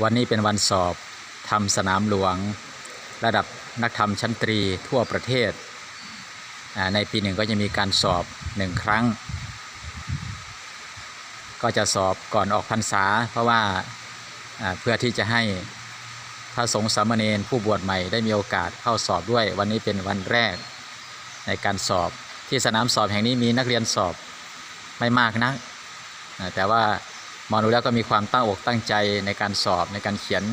วันนี้เป็นวันสอบทำสนามหลวง ระดับนักธรรมชั้นตรีทั่วประเทศ ในปีหนึ่งก็จะมีการสอบหนึ่งครั้ง ก็จะสอบก่อนออกพรรษา เพราะว่าเพื่อที่จะให้พระสงฆ์สามเณรผู้บวชใหม่ได้มีโอกาสเข้าสอบด้วย วันนี้เป็นวันแรกในการสอบที่สนามสอบแห่งนี้มีนักเรียนสอบไม่มากนักแต่ว่า มอดูแล้วก็มีความตั้งอกตั้งใจในการสอบในการเขียน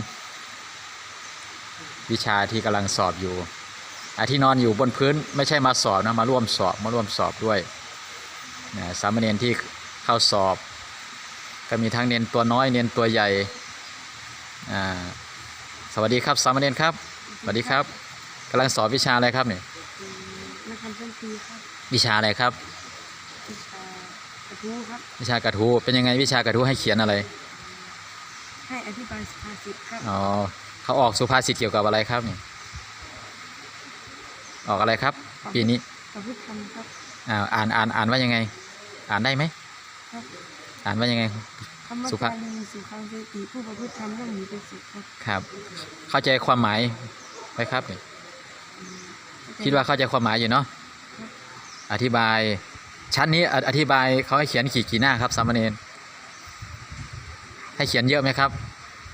วิชาที่กำลังสอบอยู่อาที่นอนอยู่บนพื้นไม่ใช่มาสอบนะมาร่วมสอบมาร่วมสอบด้วยนะสามเณรที่เข้าสอบ ก็มีทั้งเนนตัวน้อยเนนตัวใหญ่อ่าสวัสดีครับสามเณรครับสวัสดีครับกำลังสอบวิชาอะไรครับเนี่ยนักทำชั้นปีครับวิชาอะไรครับวิชากระ ทู้ครับวิชากระทู้เป็นยังไงวิชากระทู้ให้เขียนอะไร ให้อธิบายสุภาษิตครับอ๋อเขาออกสุภาษิตเกี่ยวกับอะไรครับเนี่ยออกอะไรครับ ปีนี้ประพฤติธรรมครับอ่าอ่านอ่านอ่านว่ายังไง อ่านได้ไหมครับอ่านว่ายังไงคำว่าสุภาการเรียนสู่ความเป็นติผู้ประพฤติธรรมย่อมมีเป็นสุขครับครับ เข้าใจความหมายไหมครับเนี่ยคิดว่าเข้าใจความหมายอยู่เนาะอธิบาย ชั้นนี้ออธิบายเขาให้เขียนกี่กี่หน้าครับสามเณรให้เขียนเยอะไหมครับ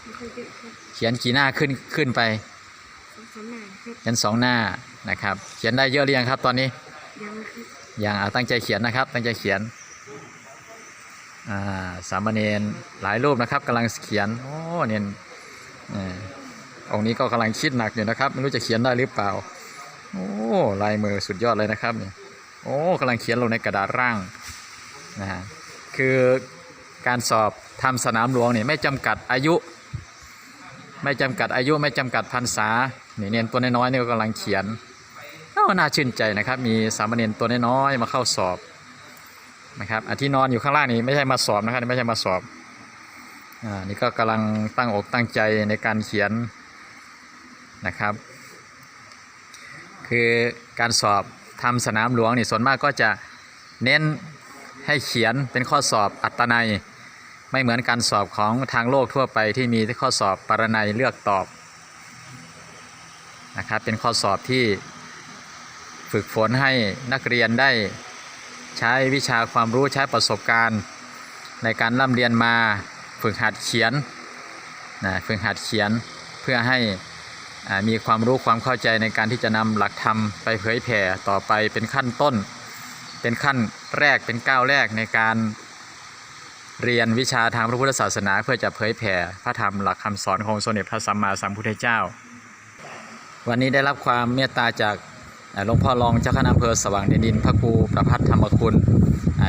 ไม่ค่อยเยอะครับเขียนกี่หน้าขึ้นขึ้นไปสองสามหน้าครับเขียนสองหน้านะครับ เขียนได้เยอะหรือยังครับ ตอนนี้ยังครับอย่างเอาตั้งใจเขียนนะครับ ตั้งใจเขียนอ่าสามเณรหลายรูปนะครับกำลังเขียนโอ้เนี่ยอ่าองค์นี้ก็กำลังคิดหนักอยู่นะครับ ไม่รู้จะเขียนได้หรือเปล่า โอ้ลายมือสุดยอดเลยนะครับเนี่ย โอ้กำลังเขียนลงในกระดาษร่างนะฮะคือการสอบทำสนามหลวงเนี่ยไม่จำกัดอายุ ไม่จำกัดอายุไม่จำกัดพรรษานี่เนียนตัวน้อยๆนี่ก็กำลังเขียนก็น่าชื่นใจนะครับ มีสามเณรตัวน้อยๆมาเข้าสอบนะครับอันที่นอนอยู่ข้างล่างนี่ไม่ใช่มาสอบนะครับไม่ใช่มาสอบอ่านี่ก็กำลังตั้งอกตั้งใจในการเขียนนะครับ คือการสอบ ทำสนามหลวงนี่ส่วนมากก็จะเน้นให้เขียนเป็นข้อสอบอัตนัย ไม่เหมือนการสอบของทางโลกทั่วไปที่มีข้อสอบปรนัยเลือกตอบนะครับเป็นข้อสอบที่ฝึกฝนให้นักเรียนได้ใช้วิชาความรู้ใช้ประสบการณ์ ในการร่ำเรียนมาฝึกหัดเขียนนะฝึกหัดเขียนเพื่อให้ มีความรู้ความเข้าใจในการที่จะนำหลักธรรมไปเผยแผ่ต่อไปเป็นขั้นต้น เป็นขั้นแรกเป็นก้าวแรกในการเรียนวิชาทางพระพุทธศาสนา เพื่อจะเผยแผ่พระธรรมหลักคำสอนของสมเด็จพระสัมมาสัมพุทธเจ้า วันนี้ได้รับความเมตตาจากหลวงพ่อรองเจ้าคณะอำเภอสว่างแดนดินพระครูประพัฒธรรมคุณ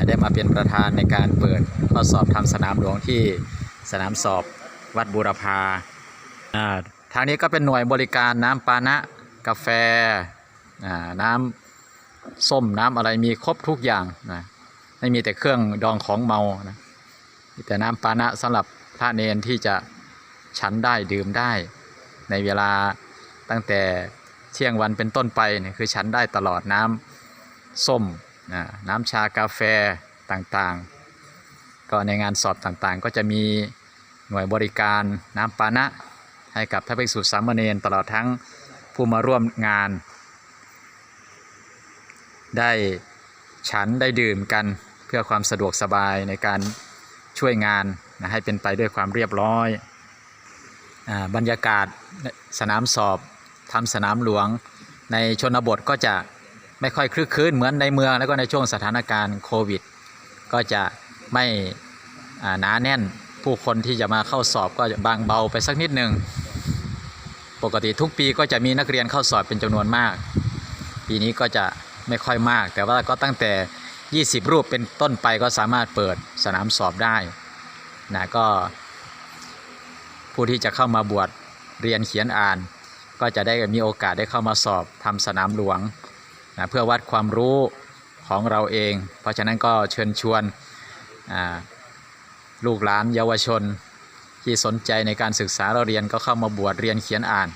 ได้มาเป็นประธานในการเปิดข้อสอบทำสนามหลวงที่สนามสอบวัดบูรพาอ่า ทางนี้ก็เป็นหน่วยบริการน้ำปานะกาแฟน้ำส้มน้ำอะไรมีครบทุกอย่างนะไม่มีแต่เครื่องดองของเมานะมีแต่น้ำปานะสำหรับพระเนนที่จะฉันได้ดื่มได้ ในเวลาตั้งแต่เที่ยงวันเป็นต้นไปเนี่ยคือฉันได้ตลอดน้ำส้มนะน้ำชากาแฟต่างๆ ก็ในงานสอบต่างๆ ก็จะมีหน่วยบริการน้ำปานะ ให้กับพระภิกษุสามเณรตลอดทั้งผู้มาร่วมงาน ได้ฉันได้ดื่มกันเพื่อความสะดวกสบายในการช่วยงานนะให้เป็นไปด้วยความเรียบร้อยอบรรยากาศสนามสอบทำสนามหลวง ในชนบทก็จะไม่ค่อยคลึกคลื้นเหมือนในเมืองแล้วก็ในช่วงสถานการณ์โควิด ก็จะไม่หนาแน่นผู้คนที่จะมาเข้าสอบก็จะบางเบาไปสักนิดหนึ่ง ปกติทุกปีก็จะมีนักเรียนเข้าสอบเป็นจำนวนมาก ปีนี้ก็จะไม่ค่อยมาก แต่ว่าก็ตั้งแต่ 20 รูปเป็นต้นไปก็สามารถเปิดสนามสอบได้นะก็ ผู้ที่จะเข้ามาบวชเรียนเขียนอ่าน ก็จะได้มีโอกาสได้เข้ามาสอบทำสนามหลวงนะเพื่อวัดความรู้ของเราเอง เพราะฉะนั้นก็เชิญชวนลูกหลานเยาวชน ที่สนใจในการศึกษาเราเรียนก็เข้ามาบวชเรียนเขียนอ่าน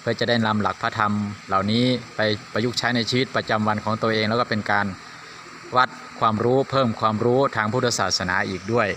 เพื่อจะได้นำหลักพระธรรม เหล่านี้ไปประยุกต์ใช้ในชีวิตประจำวันของตัวเอง แล้วก็เป็นการวัดความรู้เพิ่มความรู้ทางพุทธศาสนาอีกด้วย